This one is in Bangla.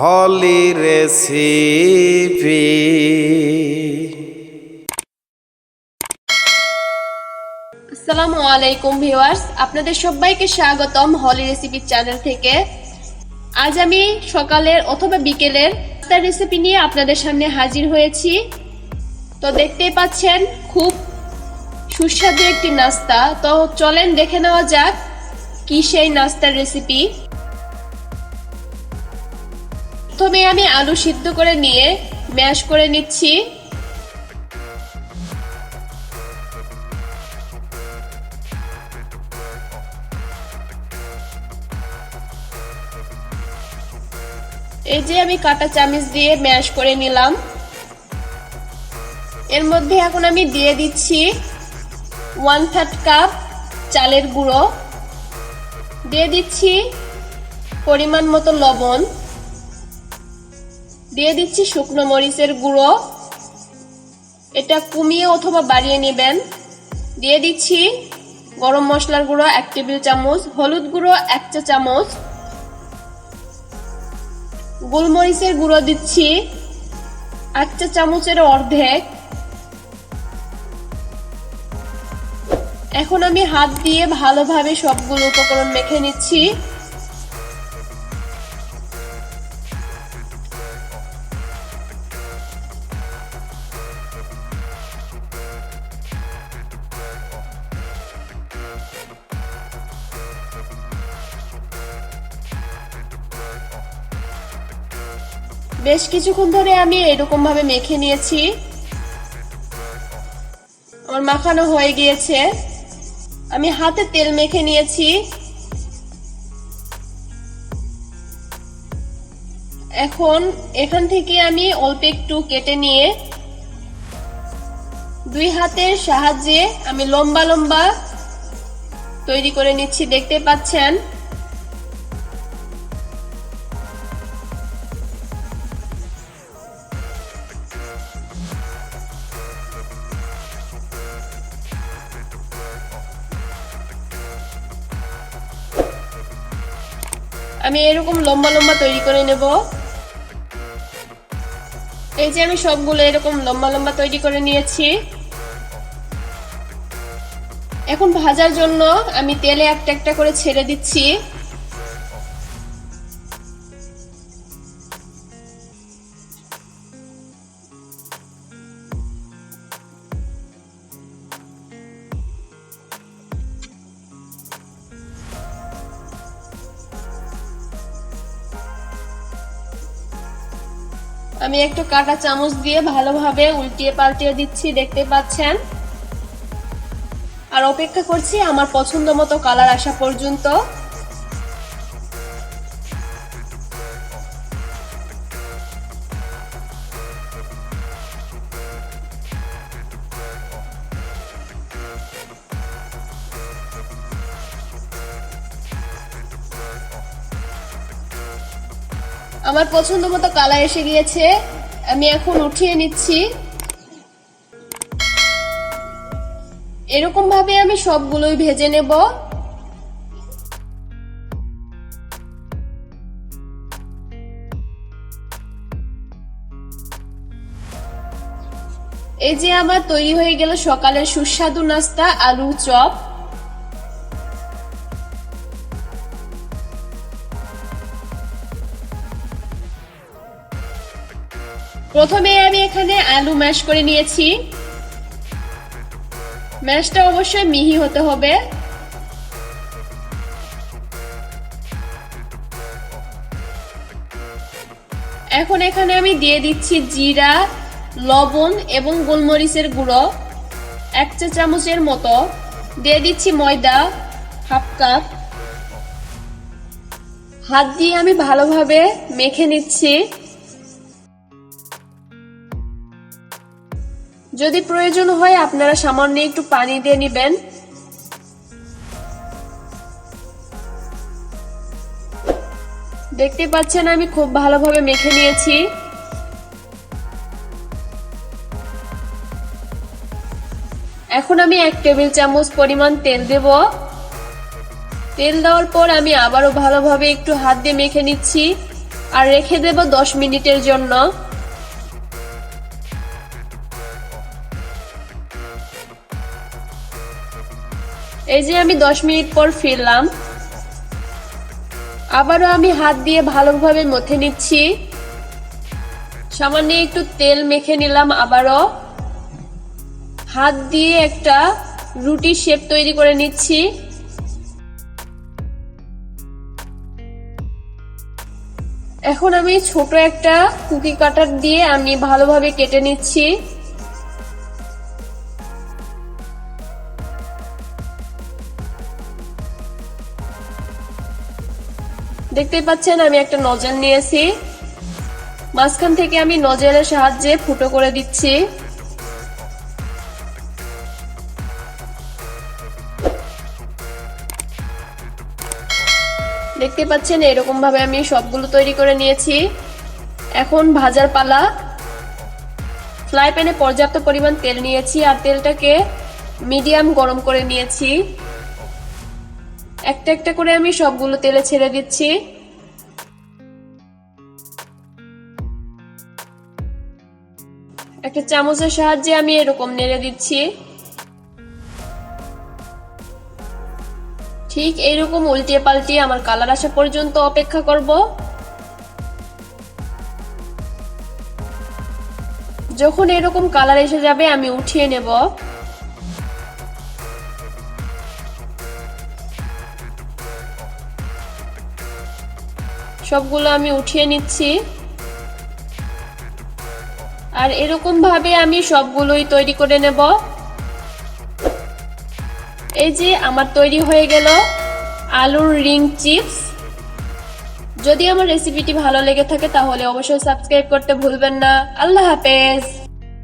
হলি রেসিপি। আসসালামু আলাইকুম ভিউয়ার্স, আপনাদের সবাইকে স্বাগতম হলি রেসিপি চ্যানেল থেকে। আজ আমি সকালের অথবা বিকেলের নাস্তার রেসিপি নিয়ে আপনাদের সামনে হাজির হয়েছি। তো দেখতেই পাচ্ছেন, খুব সুস্বাদু একটি নাস্তা। তো চলেন দেখে নেওয়া যাক কি সেই নাস্তার রেসিপি। প্রথমে আমি আলু সিদ্ধ করে নিয়ে ম্যাশ করে নিচ্ছি। এই যে আমি কাটা চামচ দিয়ে ম্যাশ করে নিলাম। এর মধ্যে এখন আমি দিয়ে দিচ্ছি ওয়ান থার্ড কাপ চালের গুঁড়ো। দিয়ে দিচ্ছি পরিমাণ মতো লবণ। দিয়ে দিচ্ছি শুকনো মরিচের গুঁড়ো। এটা কমিয়ে অথবা বাড়িয়ে নেবেন। দিয়ে দিচ্ছি গরম মশলার গুঁড়ো এক টেবিল চামচ, হলুদ গুঁড়ো এক চা চামচ। গোলমরিচের গুঁড়ো দিচ্ছি এক চা চামচের অর্ধেক। এখন আমি হাত দিয়ে ভালোভাবে সবগুলো উপকরণ মেখে নিচ্ছি। বেশ কিছুক্ষণ ধরে আমি এরকম ভাবে মেখে নিয়েছি। আমার মাখানো হয়ে গিয়েছে। আমি হাতে তেল মেখে নিয়েছি। এখন এখান থেকে আমি অল্প একটু কেটে নিয়ে দুই হাতের সাহায্যে আমি লম্বা লম্বা তৈরি করে নিচ্ছি, দেখতে পাচ্ছেন? আমি এরকম লম্বা লম্বা তৈরি করে নেব। এই যে আমি সবগুলো এরকম লম্বা লম্বা তৈরি করে নিয়েছি। এখন ভাজার জন্য আমি তেলে একটা একটা করে ছেড়ে দিচ্ছি। আমি একটু কাটা চামচ দিয়ে ভালোভাবে উল্টিয়ে পাল্টিয়ে দিচ্ছি, দেখতে পাচ্ছেন? আর অপেক্ষা করছি আমার পছন্দ মতো কালার আসা পর্যন্ত। আমার পছন্দ মতো কালার এসে গিয়েছে। আমি এখন উঠিয়ে নিচ্ছি। এরকম ভাবে আমি সবগুলোই ভেজে নেব। এই যে আমার তৈরি হয়ে গেল সকালের সুস্বাদু নাস্তা আলু চপ। প্রথমে আমি এখানে আলু ম্যাশ করে নিয়েছি। ম্যাশটা অবশ্যই মিহি হতে হবে। এখন এখানে আমি দিয়ে দিচ্ছি জিরা, লবণ এবং গোলমরিচের গুঁড়ো, এক চা চামচের মতো। দিয়ে দিচ্ছি ময়দা, হাফ কাপ। হাত দিয়ে আমি ভালোভাবে মেখে নিচ্ছি। যদি প্রয়োজন হয়, আপনারা সামান্য একটু পানি দিয়ে নেবেন। দেখতে পাচ্ছেন, আমি খুব ভালোভাবে মেখে নিয়েছি। এখন আমি এক টেবিল চামচ পরিমাণ তেল দেব। তেল দেওয়ার পর আমি আবারও ভালোভাবে একটু হাত দিয়ে মেখে নিচ্ছি। আর রেখে দেব দশ মিনিটের জন্য। এই যে আমি দশ মিনিট পর ফিরলাম। আবারও আমি হাত দিয়ে ভালোভাবে মথে নিচ্ছি। সামান্য একটু তেল মেখে নিলাম আবারও। হাত দিয়ে একটা রুটির শেপ তৈরি করে নিচ্ছি। এখন আমি ছোট একটা কুকি কাটার দিয়ে আমি ভালোভাবে কেটে নিচ্ছি। দেখতেই পাচ্ছেন, আমি একটা নজল নিয়েছি। মাঝখান থেকে আমি নজলের সাহায্যে ফুটো করে দিচ্ছি। দেখতে পাচ্ছেন এরকম ভাবে আমি সবগুলো তৈরি করে নিয়েছি। এখন ভাজার পালা। ফ্রাই প্যানে পর্যাপ্ত পরিমাণ তেল নিয়েছি আর তেলটাকে মিডিয়াম গরম করে নিয়েছি। একটা একটা করে আমি সবগুলো তেলে ছেড়ে দিচ্ছি। একটা চামচের সাহায্যে আমি এরকম নেড়ে দিচ্ছি। ঠিক এইরকম উল্টিয়ে পাল্টিয়ে আমার কালার আসা পর্যন্ত অপেক্ষা করব। যখন এরকম কালার এসে যাবে, আমি উঠিয়ে নেব। সবগুলো আমি উঠিয়ে নিচ্ছি। আর এরকম ভাবে আমি সবগুলোই তৈরি করে নেব। এই যে আমার তৈরি হয়ে গেল আলুর রিং চিপস। যদি আমার রেসিপিটি ভালো লেগে থাকে তাহলে অবশ্যই সাবস্ক্রাইব করতে ভুলবেন না। আল্লাহ হাফেজ।